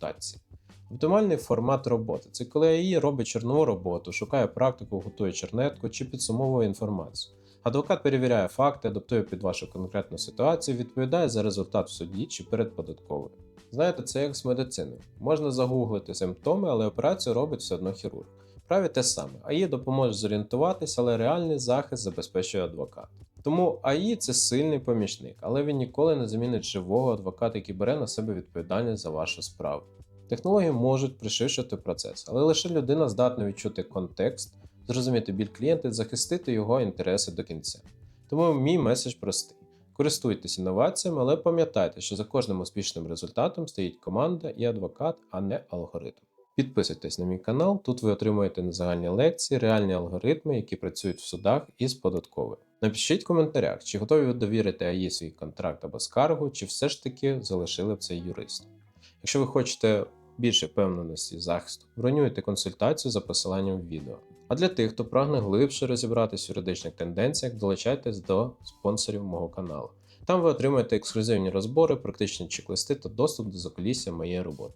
репутації. Оптимальний формат роботи це коли АІ робить чорнову роботу, шукає практику, готує чернетку чи підсумовує інформацію. Адвокат перевіряє факти, адаптує під вашу конкретну ситуацію, відповідає за результат в суді чи перед податковою. Знаєте, це як з медициною. Можна загуглити симптоми, але операцію робить все одно хірург. Праві те саме. АІ допоможе зорієнтуватися, але реальний захист забезпечує адвокат. Тому АІ це сильний помічник, але він ніколи не замінить живого адвоката, який бере на себе відповідальність за вашу справу. Технології можуть пришвидшити процес, але лише людина здатна відчути контекст, зрозуміти біль клієнта і захистити його інтереси до кінця. Тому мій меседж простий: користуйтесь інноваціями, але пам'ятайте, що за кожним успішним результатом стоїть команда і адвокат, а не алгоритм. Підписуйтесь на мій канал, тут ви отримуєте незагальні лекції, реальні алгоритми, які працюють в судах і з податковою. Напишіть в коментарях, чи готові ви довірити АІ свій контракт або скаргу, чи все ж таки залишили б це юристу. Якщо ви хочете більше впевненості захисту, бронюйте консультацію за посиланням в відео. А для тих, хто прагне глибше розібратись в юридичних тенденціях, долучайтесь до спонсорів мого каналу. Там ви отримаєте ексклюзивні розбори, практичні чек-листи та доступ до закулісся моєї роботи.